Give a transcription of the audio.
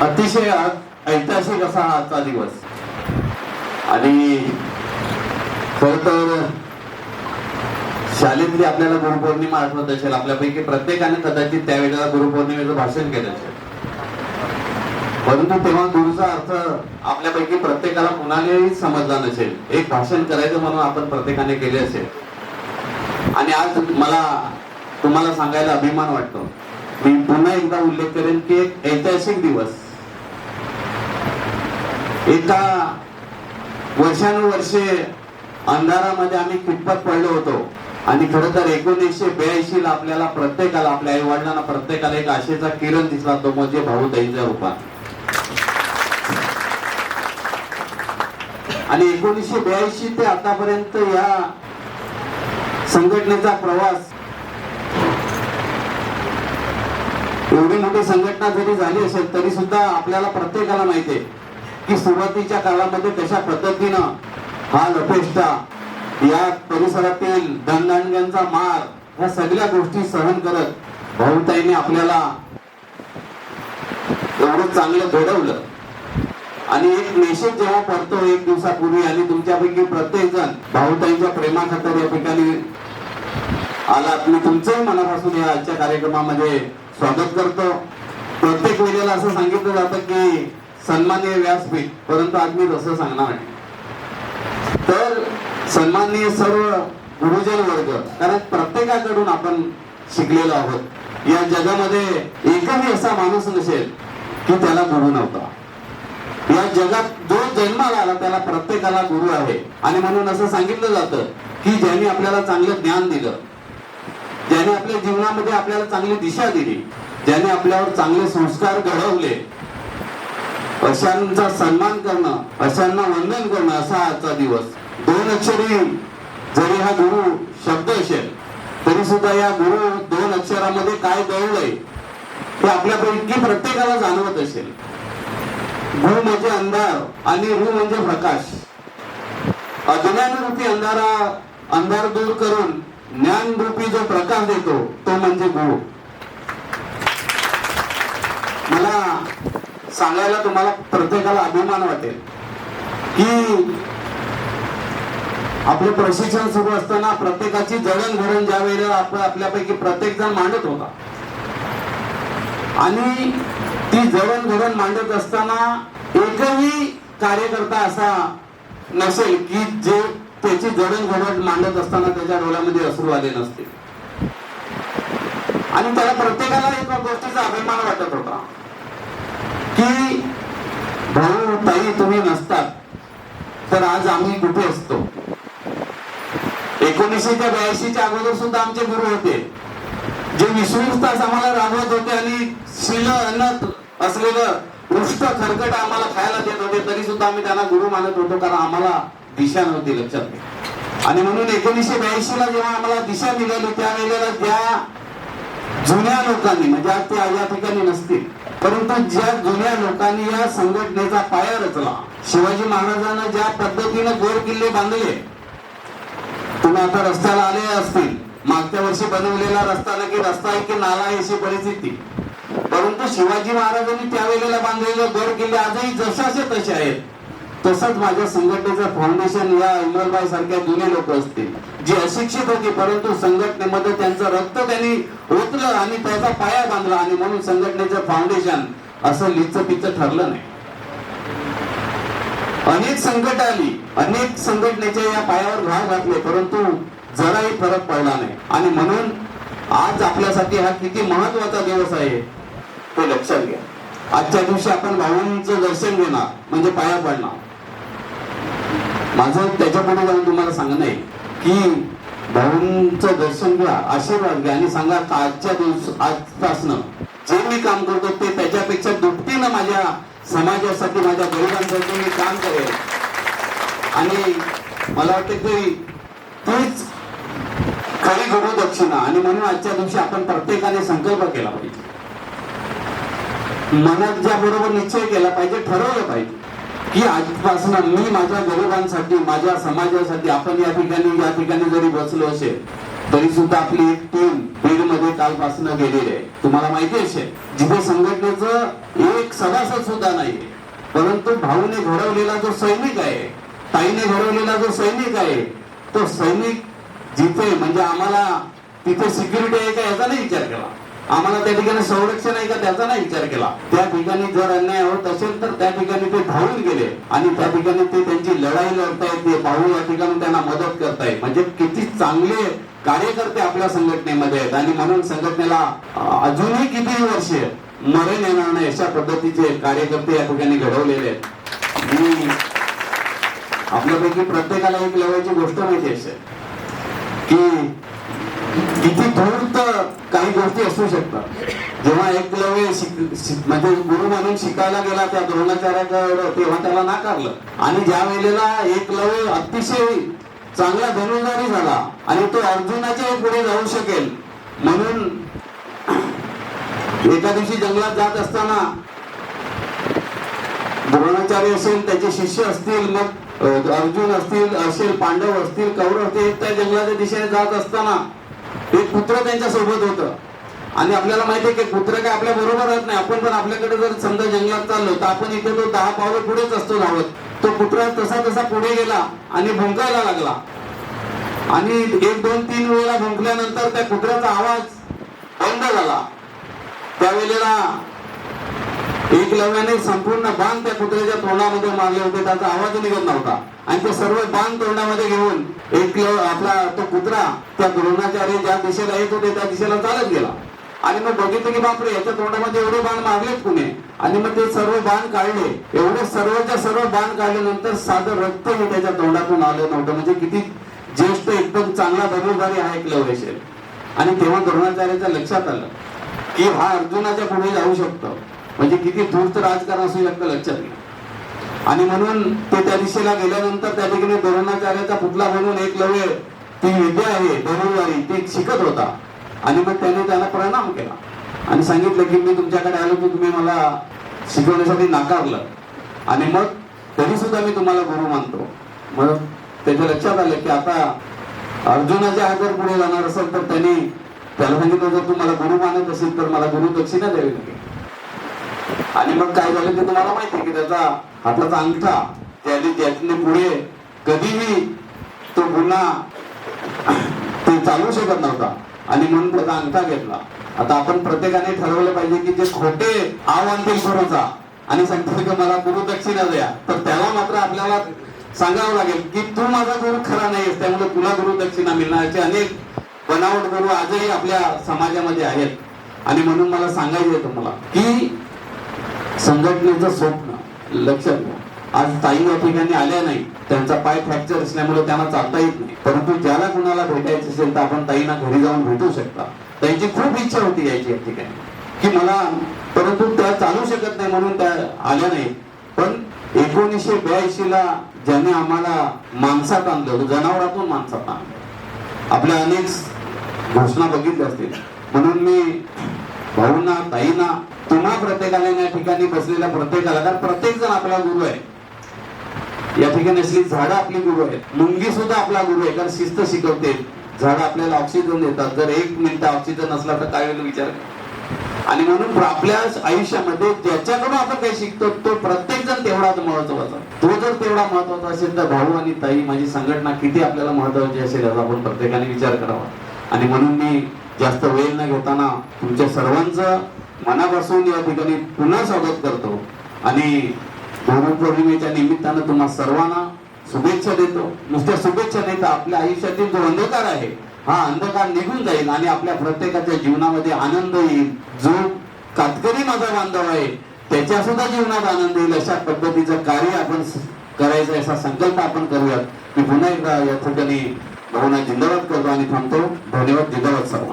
अतिशय ऐतिहासिक असा आजचा दिवस. आणि खर तर शाळेतली आपल्याला गुरुपौर्णिमा आठवत असेल आपल्यापैकी प्रत्येकाने कदाचित त्यावेळेला गुरुपौर्णिमेचं भाषण केलं असेल. परंतु तेव्हा गुरुचा अर्थ आपल्यापैकी प्रत्येकाला कुणालाही समजला नसेल. एक भाषण करायचं म्हणून आपण प्रत्येकाने केले असेल. आणि आज मला तुम्हाला सांगायला अभिमान वाटतो. मी पुन्हा एकदा उल्लेख करेन की एक ऐतिहासिक दिवस. इथं वर्षानुवर्षे अंधारामध्ये आम्ही कितपत पडलो होतो. आणि खरं तर एकोणीसशे ब्याऐंशी ला आपल्याला प्रत्येकाला आपल्या आई वडिलांना प्रत्येकाला एक आशेचा किरण दिसला तो म्हणजे भाऊ ताईच्या रूपात आणि एकोणीसशे ब्याऐंशी ते आतापर्यंत या संघटनेचा प्रवास एवढी मोठी संघटना जरी झाली असेल तरी सुद्धा आपल्याला प्रत्येकाला माहिती आहे. की सुरुवातीच्या काळामध्ये कशा पद्धतीनं हा लपेष्टा या परिसरातील धनधान्यांचा मार ह्या सगळ्या गोष्टी सहन करत भाऊताईने आपल्याला एवढं चांगलं घडवलं. आणि एक मेसेज जेव्हा पडतो एक दिवसापूर्वी आणि तुमच्यापैकी प्रत्येक जण भाऊताईंच्या प्रेमाखातर या ठिकाणी आलात मी तुमचंही मनापासून या आजच्या कार्यक्रमामध्ये स्वागत करतो. प्रत्येक वेळेला असं सांगितलं जातं की सन्माननीय व्यासपीठ परंतु आज मी तसं सांगणार नाही तर सन्माननीय सर्व गुरुजन वर्ग कारण प्रत्येकाकडून आपण शिकलेलो आहोत. या जगामध्ये एकही असा माणूस नसेल की त्याला गुरु नव्हता. या जगात जो जन्माला आला त्याला प्रत्येकाला गुरु आहे. आणि म्हणून असं सांगितलं जातं की ज्यांनी आपल्याला चांगलं ज्ञान दिलं ज्याने आपल्या जीवनामध्ये आपल्याला चांगली दिशा दिली ज्याने आपल्यावर चांगले संस्कार घडवले अशांचा सन्मान करणं अशांना वंदन करणं असा आजचा दिवस. दोन अक्षरी जरी हा गुरु शब्द असेल तरी सुद्धा या गुरु दोन अक्षरामध्ये काय दळलंय हे आपल्यापैकी प्रत्येकाला जाणवत असेल. गु म्हणजे अंधार आणि रु म्हणजे प्रकाश. अज्ञान रूपी अंधारा अंधार दूर करून ज्ञान रूपी जो प्रकाश देतो तो म्हणजे गुरु. मला सांगायला तुम्हाला प्रत्येकाला अभिमान वाटेल. की आपलं प्रशिक्षण सुरू असताना प्रत्येकाची जडणघडण ज्या वेळेला आपण आपल्यापैकी प्रत्येक जण मांडत होता. आणि ती जडणघडण मांडत असताना एकही कार्यकर्ता असा नसेल की जे त्याची जडणघडण मांडत असताना त्याच्या डोळ्यामध्ये असू आले नसते आणि त्याला प्रत्येकाला एका गोष्टीचा अभिमान वाटत होता. की भाऊ ताई तुम्ही नसतात. तर आज आम्ही कुठे असतो? एकोणीसशे ब्याऐंशीच्या अगोदर सुद्धा आमचे गुरु होते. जे विसरून तास आम्हाला राबवत होते आणि शिल अन्न असलेलं पृष्ठ खरकट आम्हाला खायला देत होते तरी सुद्धा आम्ही त्यांना गुरु मानत होतो कारण आम्हाला दिशा नव्हती लक्षात. आणि म्हणून एकोणीसशे ब्याऐंशी ला जेव्हा आम्हाला दिशा मिळाली त्यावेळेला ज्या जुन्या लोकांनी म्हणजे आज ते या ठिकाणी नसतील परंतु ज्या जुन्या लोकांनी या संघटनेचा पाया रचला शिवाजी महाराजांना ज्या पद्धतीने गोर किल्ले बांधले तुम्ही आता रस्त्याला आले असतील. मागच्या वर्षी बनवलेला रस्ता ना की रस्ता आहे की नाला आहे अशी परिस्थिती. परंतु शिवाजी महाराजांनी त्यावेळेला बांधलेले गोर किल्ले आजही जशाचे तसे आहेत. तसंच माझ्या संघटनेचं फाउंडेशन या इमरबाई सारख्या जुने लोक असतील. जी अशिक्षित होती परंतु संघटनेमध्ये त्यांचं रक्त त्यांनी ओतलं आणि त्याचा पाया बांधला आणि म्हणून संघटनेचं फाउंडेशन असं लिच पिच्च ठरलं नाही. अनेक संकट आली. अनेक संघटनेच्या या पायावर घाव घातले परंतु जराही फरक पडला नाही. आणि म्हणून आज आपल्यासाठी हा किती महत्त्वाचा दिवस आहे ते लक्षात घ्या. आजच्या दिवशी आपण भाऊंचं दर्शन घेणार म्हणजे पाया पडणार. माझं त्याच्या पुढे जाऊन तुम्हाला सांगणं आहे. की भाऊंचं दर्शन घ्या आशीर्वाद घ्या आणि सांगा का आजच्या दिवस आजपासनं जे मी काम करतो ते त्याच्यापेक्षा दुपटीनं माझ्या समाजासाठी माझ्या गरिबांसाठी मी काम करेल आणि मला वाटतं की तीच खरी गुरु दक्षिणा. आणि म्हणून आजच्या दिवशी आपण प्रत्येकाने संकल्प केला पाहिजे. मनात ज्या बरोबर निश्चय केला पाहिजे ठरवलं पाहिजे. की आजपासून मी माझ्या गरिबांसाठी माझ्या समाजासाठी आपण या ठिकाणी या ठिकाणी जरी बसलो असेल तरी सुद्धा आपली एक टीम बीडमध्ये कालपासून गेलेली आहे. तुम्हाला माहिती असेल जिथे संघटनेचं एक सभासद सुद्धा नाही परंतु भाऊने घडवलेला जो सैनिक आहे ताईने घडवलेला जो सैनिक आहे तो सैनिक जिथे म्हणजे आम्हाला तिथे सिक्युरिटी आहे का याचा नाही विचार केला. आम्हाला त्या ठिकाणी संरक्षण आहे का त्याचा नाही विचार केला. त्या ठिकाणी जर अन्याय होत असेल तर त्या ठिकाणी ते धावून गेले आणि त्या ठिकाणी ते त्यांची लढाई लढतायत ते पाहून या ठिकाणी त्यांना मदत करतायत. म्हणजे किती चांगले कार्यकर्ते आपल्या संघटनेमध्ये आहेत. आणि म्हणून संघटनेला अजूनही किती वर्ष मरण येणार नाही अशा पद्धतीचे कार्यकर्ते या ठिकाणी घडवलेले आहेत. मी आपल्यापैकी प्रत्येकाला एक लावायची गोष्ट माहिती असेल की किती धूर्त काही गोष्टी असू शकतात. जेव्हा एकलव्य म्हणजे गुरु म्हणून शिकायला गेला त्या द्रोणाचार्याकडे तेव्हा त्याला नाकारलं. आणि ज्या वेळेला एकलव्य अतिशय चांगला धनुर्धारी झाला आणि तो अर्जुनाच्या पुढे जाऊ शकेल म्हणून एका दिवशी जंगलात जात असताना द्रोणाचार्य असेल त्याचे शिष्य असतील मग अर्जुन असतील असेल पांडव असतील कौरव असतील त्या जंगलाच्या दिशेने जात असताना एक कुत्र त्यांच्यासोबत होत. आणि आपल्याला माहिती आहे की कुत्र काय आपल्या बरोबर राहत नाही. आपण पण आपल्याकडे जर समजा जंगलात चाललो तर आपण इथे तो दहा पावलं पुढेच असतो धावत. तो कुत्रा तसा तसा पुढे गेला आणि भुंकायला लागला. आणि एक दोन तीन वेळेला भुंकल्यानंतर त्या कुत्र्याचा आवाज बंद झाला. त्यावेळेला एकलव्याने संपूर्ण बाण त्या कुत्र्याच्या तोंडामध्ये मारले होते. त्याचा आवाज निघत नव्हता. आणि ते सर्व बाण तोंडामध्ये घेऊन एकलव आपला तो कुत्रा त्या द्रोणाचार्य ज्या दिशेला येत होते त्या दिशेला चालत गेला. आणि मग बघितलं की बापरे याच्या तोंडामध्ये एवढे बाण मारलेत कुणे? आणि मग ते सर्व बाण काढले. एवढे सर्वच्या सर्व बाण काढल्यानंतर साधं रक्तही त्याच्या तोंडातून आलं नव्हतं. म्हणजे किती ज्येष्ठ एकदम चांगला धनुर्धारी हा एकलव असेल आणि तेव्हा द्रोणाचार्याच्या लक्षात आलं की हा अर्जुनाच्या पुढे जाऊ शकतो. म्हणजे किती धूर्त राजकारण असू शकतं लक्षात घ्या. आणि म्हणून ते त्या दिशेला गेल्यानंतर त्या ठिकाणी द्रोणाचार्याचा पुतला म्हणून एक लवे ती विद्या आहे धनुर्वारी ती शिकत होता. आणि मग त्याने त्याला प्रणाम केला. आणि सांगितलं की मी तुमच्याकडे आलो की तुम्ही मला शिकवण्यासाठी नाकारलं. आणि मग तरी सुद्धा मी तुम्हाला गुरु मानतो. मग त्याच्या लक्षात आलं की आता अर्जुनाच्या हात पुढे जाणार असेल तर त्यांनी त्याला सांगितलं जर तू मला गुरु मानत असेल तर मला गुरु दक्षिणा द्यावी लागेल. आणि मग काय झालं ते तुम्हाला माहिती की त्याचा हाताचा अंगठा त्याने ज्यातने पुढे कधीही तो गुन्हा ते चालू शकत नव्हता. आणि म्हणून त्याचा अंगठा घेतला. आता आपण प्रत्येकाने ठरवलं पाहिजे की जे खोटे आव्हान ते आणि सांगतील की मला गुरु दक्षिणा द्या. तर त्याला मात्र आपल्याला सांगावं लागेल की तू माझा गुरु खरा नाहीस त्यामुळे तुला गुरु दक्षिणा मिळणार. अनेक बनावट गुरु आजही आपल्या समाजामध्ये आहेत. आणि म्हणून मला सांगायचं तुम्हाला की संघटनेचं स्वप्न लक्षात घ्या. आज ताई या ठिकाणी आल्या नाही त्यांचा पाय फ्रॅक्चर असल्यामुळे त्यांना चालता येत नाही. परंतु ज्याला कुणाला भेटायचं असेल तर आपण ताईंना घरी जाऊन भेटू शकता. त्यांची खूप इच्छा होती यायची या ठिकाणी. की मला परंतु त्या चालू शकत नाही म्हणून त्या आल्या नाही पण एकोणीसशे ब्याऐंशी ला ज्याने आम्हाला माणसात आणलं जनावरातून माणसात आणलं. आपल्या अनेक घोषणा बघितल्या असतील. म्हणून मी भाऊंना ताईना तुम्हा प्रत्येकाला या ठिकाणी बसलेल्या प्रत्येकाला कारण प्रत्येक जण आपला गुरु आहे. या ठिकाणी असली झाडं आपली गुरु आहेत. मुंगी सुद्धा आपला गुरु आहे कारण शिस्त शिकवते. झाडं आपल्याला ऑक्सिजन देतात. जर एक मिनिट ऑक्सिजन असला तर काय होईल विचार? आणि म्हणून आपल्या आयुष्यामध्ये ज्याच्याकडून आपण काही शिकतो तो प्रत्येक जण तेवढाच महत्त्वाचा तो जर तेवढा महत्त्वाचा असेल तर भाऊ आणि ताई माझी संघटना किती आपल्याला महत्वाची असेल याचा आपण प्रत्येकाने विचार करावा. आणि म्हणून मी जास्त वेळ न घेताना तुमच्या सर्वांचं मनापासून या ठिकाणी पुन्हा स्वागत करतो. आणि गुरुपौर्णिमेच्या निमित्तानं तुम्हा सर्वांना शुभेच्छा देतो. नुसत्या शुभेच्छा नाही तर आपल्या आयुष्यातील जो अंधकार आहे हा अंधकार निघून जाईल आणि आपल्या प्रत्येकाच्या जीवनामध्ये आनंद येईल. जो कातकरी माझा बांधव आहे त्याच्या सुद्धा जीवनात आनंद येईल. अशा पद्धतीचं कार्य आपण करायचं असा संकल्प आपण करूयात. मी पुन्हा एकदा या ठिकाणी भावना जिंदाबाद करतो आणि थांबतो. धन्यवाद जिंदाबाद सर्व